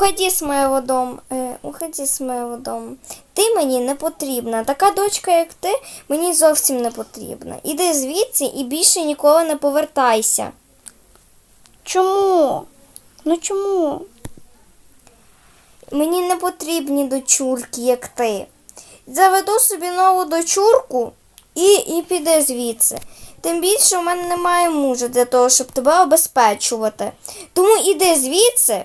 Уходи з моєго дому. Е, уходи з моєго дому. Ти мені не потрібна. Така дочка, як ти, мені зовсім не потрібна. Іди звідси і більше ніколи не повертайся. Чому? Ну чому? Мені не потрібні дочурки, як ти. Заведу собі нову дочурку і, і піде звідси. Тим більше в мене немає мужа для того, щоб тебе обезпечувати. Тому іди звідси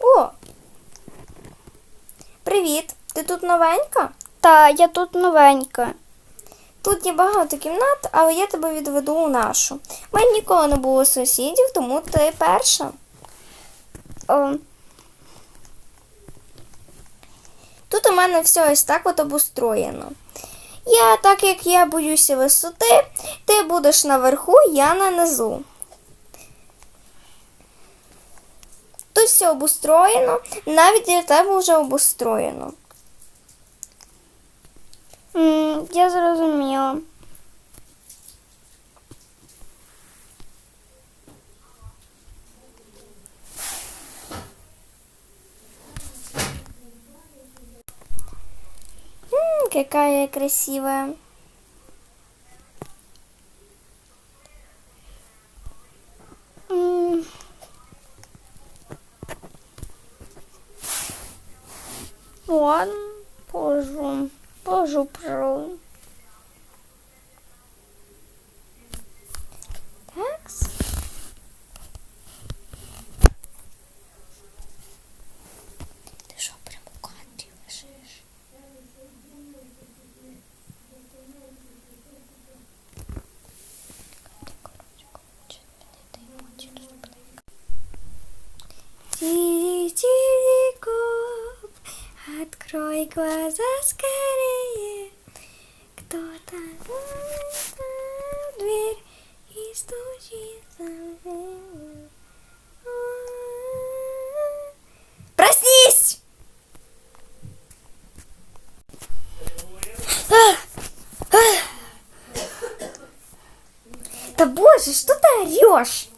О! Привіт! Ти тут новенька? Та, я тут новенька. Тут є багато кімнат, але я тебе відведу у нашу. У мене ніколи не було сусідів, тому ти перша. О, Тут у мене все ось так от обустроєно. Я, так як я боюся висоти, ти будеш наверху, я на низу. Тут все обустроєно, навіть для тебе вже обустроєно. м, я зрозуміла. М, какая красивая. М. Ладно, позже, позже, пожалуй. Открой глаза скорее. Кто там в дверь и дверь? Проснись! Да боже, что ты орешь?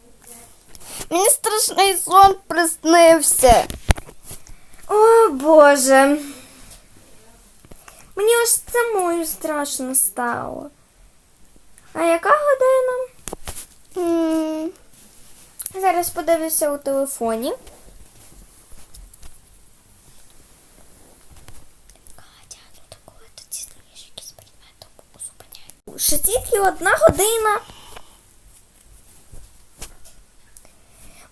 Мені страшний сон приснився. О боже. Мені аж самою страшно стало. А яка година? М, Зараз подивлюся у телефоні. Катя, ну. Ще тільки одна година.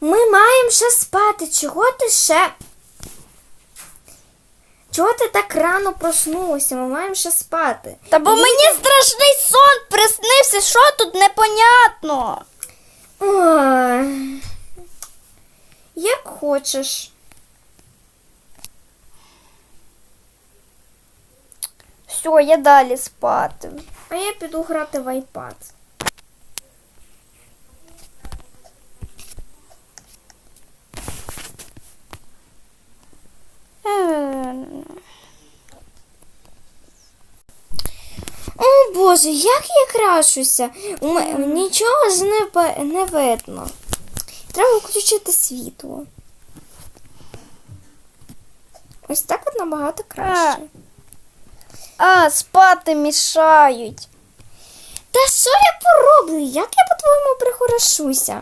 Ми маємо ще спати. Чого ти ще? Чого ти так рано проснулася? Ми маємо ще спати. Та бо мені страшний сон приснився, що тут непонятно. Ой. Як хочеш. Все, я далі спати. А я піду грати в iPad. О Боже, як я крашуся. Нічого ж не, не видно. Треба включити світло. Ось так от набагато краще. А, спати мішають. Та що я пороблю? Як я по-твоєму прихорошуся?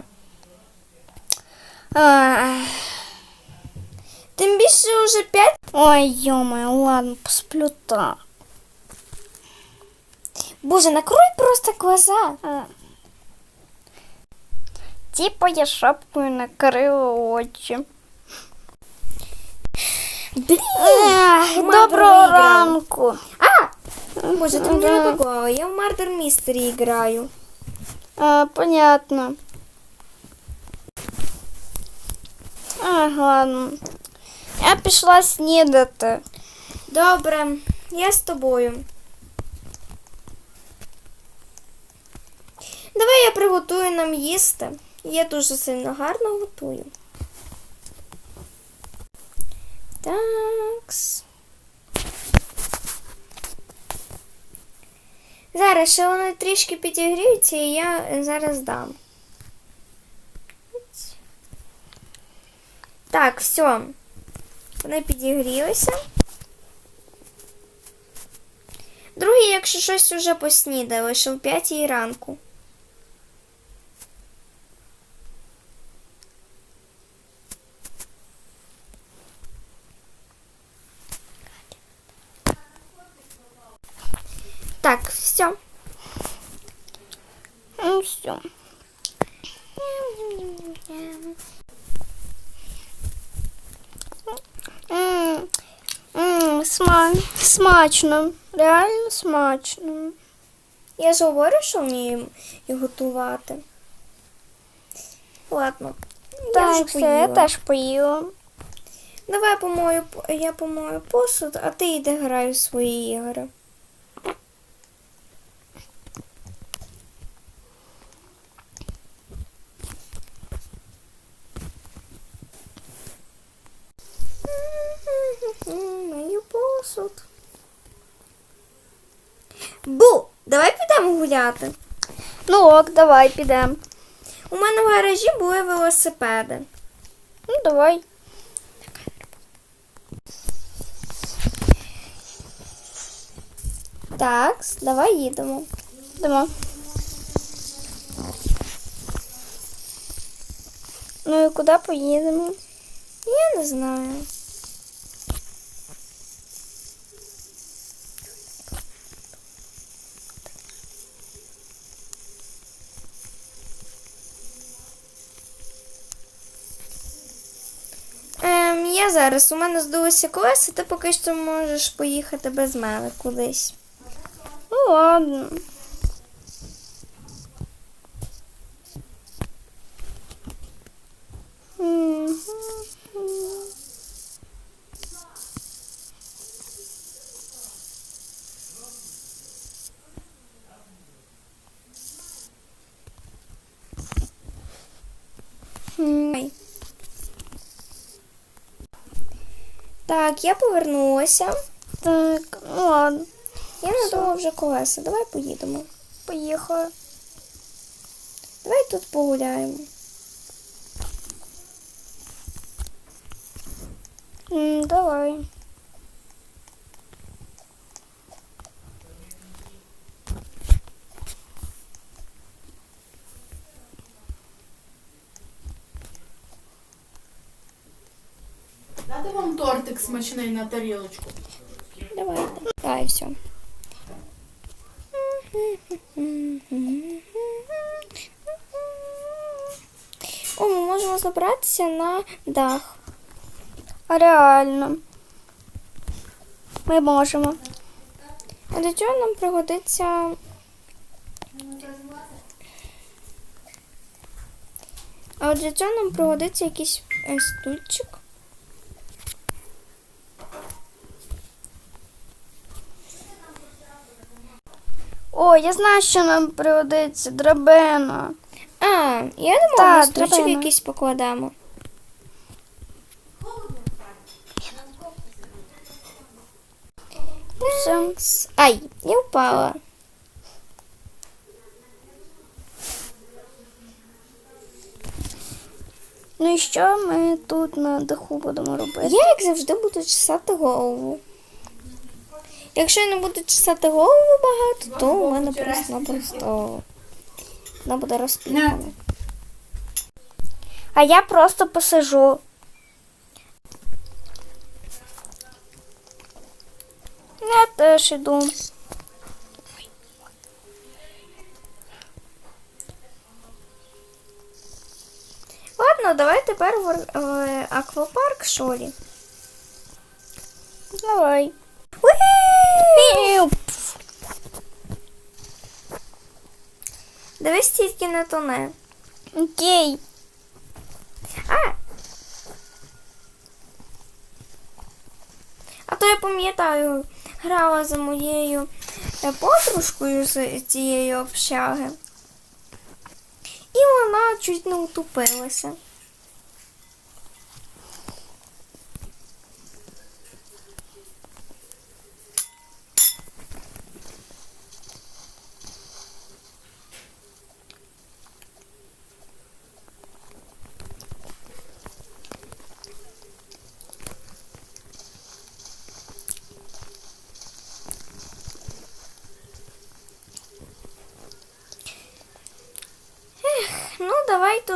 А, Тим більше вже п'ять. ой, йома, ладно, посплю так. Боже, накрой просто глаза. А. Типа я шапкою накрила очі. Блін! Ех, Мардер Доброго виграв. ранку. А! Боже, ти мене напугала. Я в Мардер Містері граю. А, понятно. А, ладно. Я пішла снідати. Добре, я з тобою. Давай я приготую нам їсти. Я дуже сильно гарно готую. Такс. Зараз ще вони трішки підігріються, і я зараз дам. Так, все. Вони підігрілися. Другий, якщо щось уже поснідає, лише в п'ятій ранку. Так, все. Ну, все. М, м, сма... Смачно. Реально смачно. Я ж говорю, що вмію і готувати. Ладно. Так, я, все, я теж поїла. Давай помою, я помою посуд, а ти йди грай у свої ігри. Гуляти. Ну ок, давай підемо. У мене в гаражі були велосипеди. Ну, давай. Так, давай їдемо. Йдемо. Ну і куди поїдемо? Я не знаю. Ем, я зараз. У мене здулося колеса, ти поки що можеш поїхати без мене кудись. Ну ладно. Ай. Так, я повернулася. Так, ну ладно, Я надумав вже колеса. Давай поїдемо. поїхали. Давай тут погуляємо. М, Давай. Смачний на тарілочку. Давайте. Давай, все. О, ми можемо забратися на дах. Реально. Ми можемо. А до цього нам пригодиться. А от для цього нам пригодиться якийсь е, стульчик. О, я знаю, що нам пригодиться драбина. А, я думала, Так, ми драбина. якийсь покладемо. Все. Ай, я впала. Ну і що ми тут на даху будемо робити? Я, як завжди, буду чесати голову. Якщо я не буду чесати голову багато, то у мене просто-напросто вона буде розпікана. А я просто посижу. Я теж іду. Ладно, давай тепер в в аквапарк, що ли. Давай. Уі! Ні. Дивись тільки не тоне. Окей. А! А то я пам'ятаю, грала за моєю е, подружкою з цієї общаги. І вона чуть не утупилася.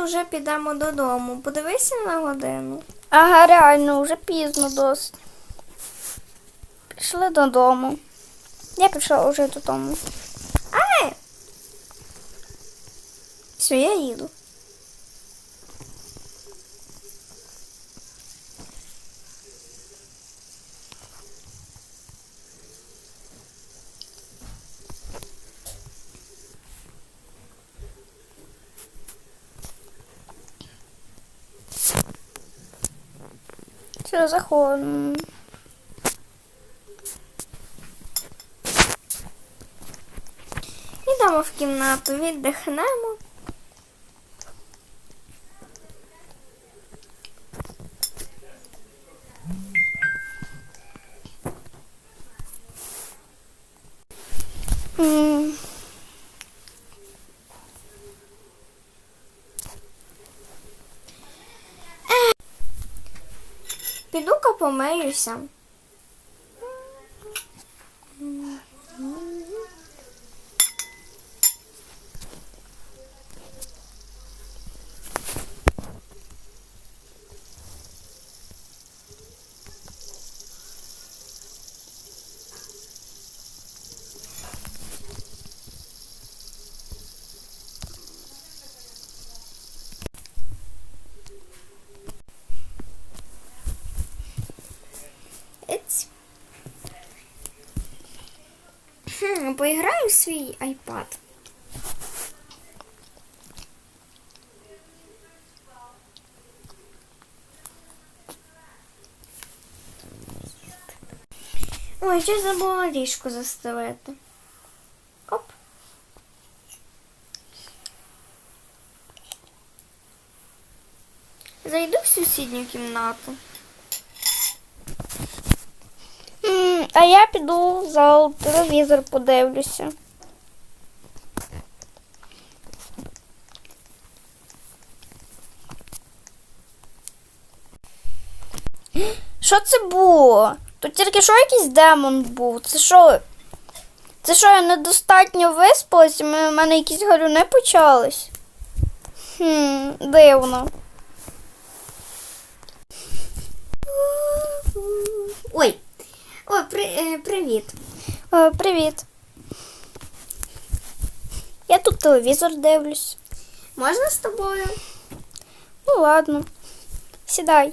Вже підемо додому. Подивися на годину. Ага, реально, вже пізно досить. Пішли додому. Я пішла вже додому. Ай! Все, я їду. Все, заходимо. Йдемо в кімнату, віддихнемо. М, Піду-ка помиюся. Ець. Хм, поіграю в свій. Ой, ще забула ліжко застелити. Оп. Зайду в сусідню кімнату. А я піду в зал, телевізор подивлюся. Що це було? Тут тільки що якийсь демон був? Це що? Це що, я недостатньо виспалась, і в мене якісь галюни почались? Хм, дивно. Ой. Ой, при, е, привіт. О, привіт. Я тут телевізор дивлюсь. Можна з тобою? Ну ладно. Сідай.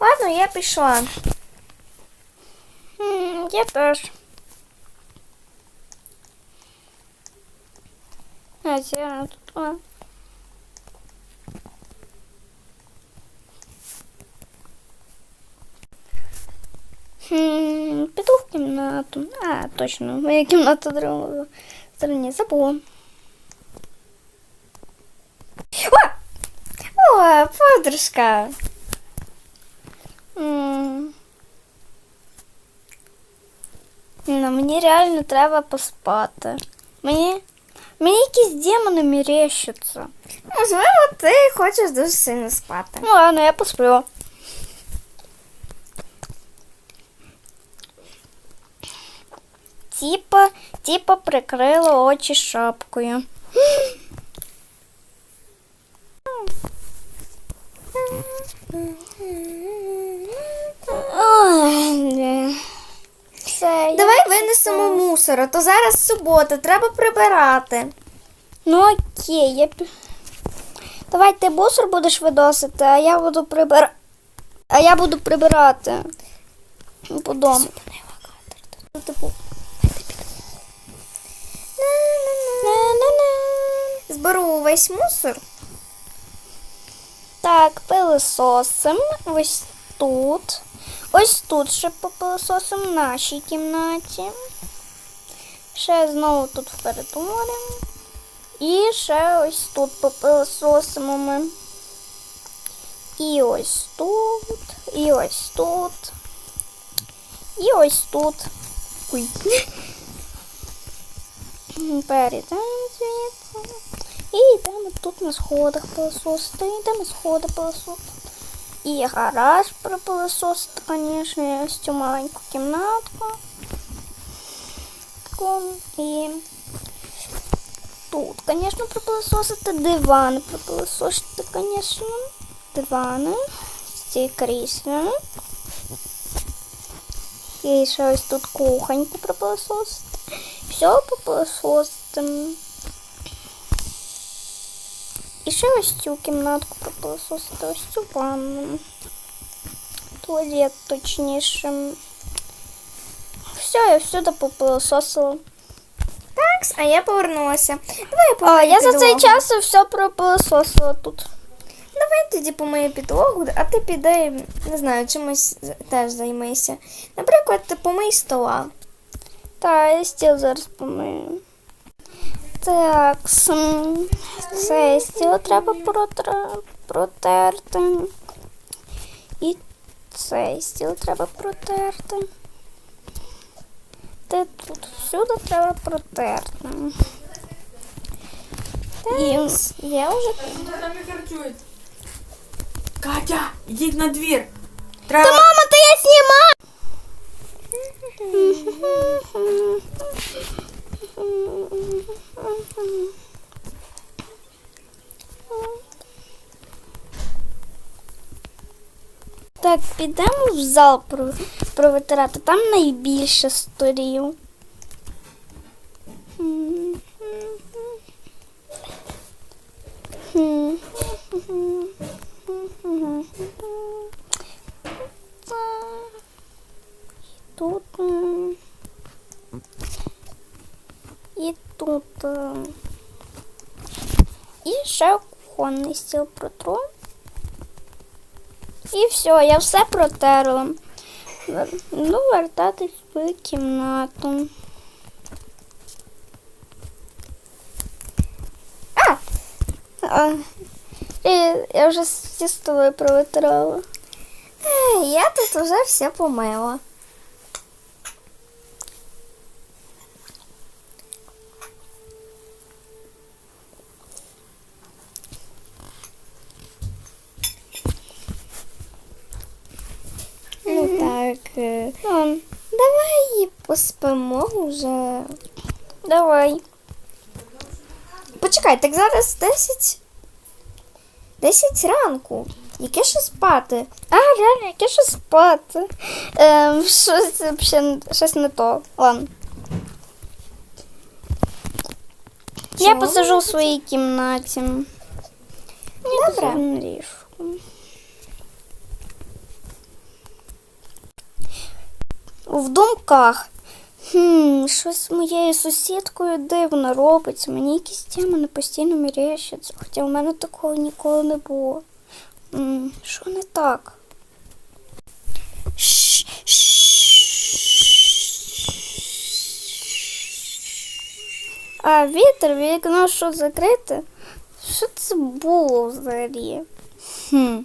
Ладно, я пішла. М, Я теж. А, це тут. а. Хм, піду в кімнату. А, точно, моя кімната в другому стороні забула. О, подружка. Ну, мені реально треба поспати. Мені, мені якісь демони мерещаться. Можливо, ти хочеш дуже сильно спати. Ну ладно, я посплю. Типа, типа прикрила очі шапкою. Мусора, то зараз субота, треба прибирати. Ну окей, я Давай ти мусор будеш виносити, а я буду прибирати. А я буду прибирати. По дому. Типу, зберу увесь мусор. Так, пилисосим. Ось тут. Ось тут ще попилисосим в нашій кімнаті. Ще знову тут в коридорі. І ще ось тут попилисосимо ми. І ось тут. І ось тут. І ось тут. Ой. Перейдемо звідси. І йдемо тут на сходах пилососити, йдемо сходи пилососити. І гараж пропилососити, звісно, і ось цю маленьку кімнатку. Таку. І тут, звісно, пропилососити дивани, пропилососити, звісно. Дивани. Ці крісла. І ще ось тут кухоньку пропилососити. Все попилососити. І ще ось цю кімнатку пропилососити, ось цю ванну. Туалет точніше. Все, я всюди попилососила. Так, а я повернулася. Давай я А, помию я за цей час все пропилососила тут. Давай тоді помию підлогу, а ти піди, не знаю, чимось теж займися. Наприклад, ти помий стола. Та, я стіл зараз помию. Так, см, цей стіл треба протерти. І цей стіл треба протерти. Де тут всюди треба протерти. І Я вже? Катя, йдіть на двір. Та Треба... мама, то я знімаю! Так, підемо в зал про- провитирати. Там найбільше сторів. Тут. І тут. І ще кухонний стіл протру. Все, я все протерла. Ну, вертатись в кімнату. А! А, і я вже всі столи провитирала. Е, я тут вже все помила. Ну так, е, Ладно, поспимо вже. давай. Почекай, так зараз 10. 10 ранку. Яке ще спати? А, реально, яке що спати? Ем, щось, вообще, щось не то. Ладно. Я Чому? посижу в своїй кімнаті. Я Добре. на ліжку. В думках. Хм, щось з моєю сусідкою дивно робиться. Мені якісь теми не постійно мерещаться, хоча в мене такого ніколи не було. Що не так? А вітер, вікно що закрите? Що це було взагалі? Хм.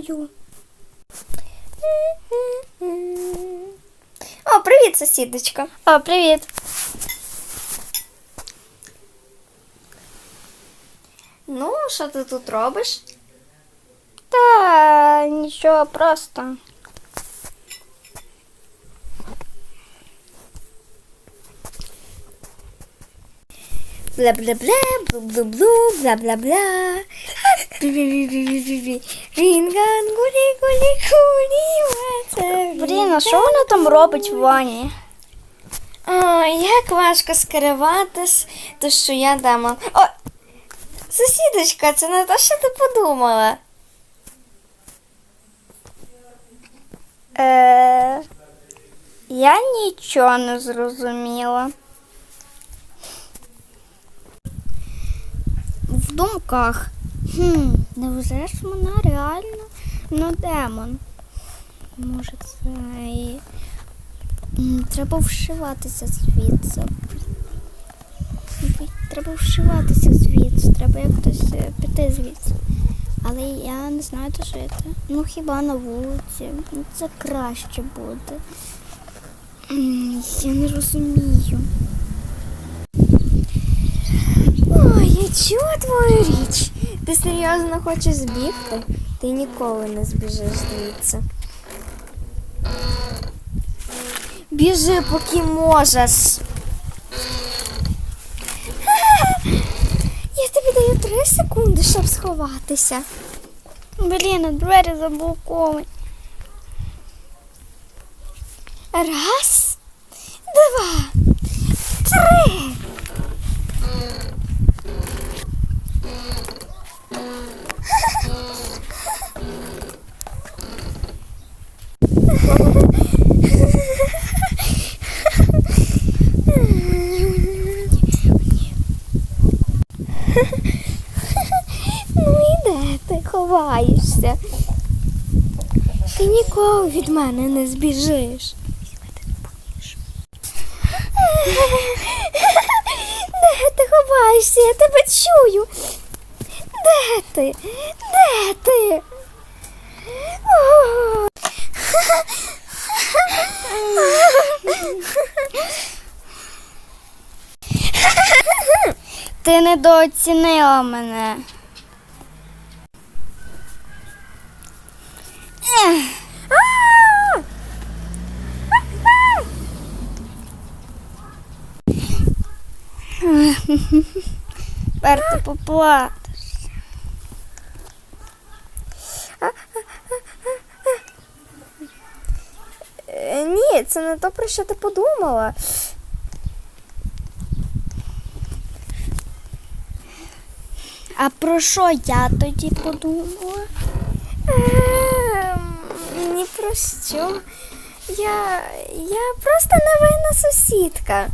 мною? О, привіт, сусідочка. О, привіт. Ну, що ти тут робиш? Та нічого просто. Бла-бла-бла, блу-блу-блу, бла-бла-бла. Рінган, гулі-гулі, гулі, Блін, а що вона там робить в ванні? О, як важко скриватись, то що я демон. О! Сусідочка, це не те, що ти подумала. Е, я нічого не зрозуміла. В думках. Хм, невже ж вона реально ну, демон? Може, це і... Треба вшиватися звідси. Треба вшиватися звідси, треба якось е, піти звідси. Але я не знаю, де жити. Ну хіба на вулиці? Ну, Це краще буде. Я не розумію. Ой, я чула твою річ. Ти серйозно хочеш збігти? Ти ніколи не збіжиш звідси. Біжи, поки можеш. Я тобі даю три секунди, щоб сховатися. Блін, двері заблоковані. Раз, два, три. Ну і де ти ховаєшся? Ти ніколи від мене не збіжиш. Де ти ховаєшся? Я тебе чую. Де ти? Де ти? Ти недооцінила мене. Ех. А! Поплатиш. Е, Ні, це не то, про що ти подумала. А про що я тоді подумала? Про що. Я, я просто невинна сусідка.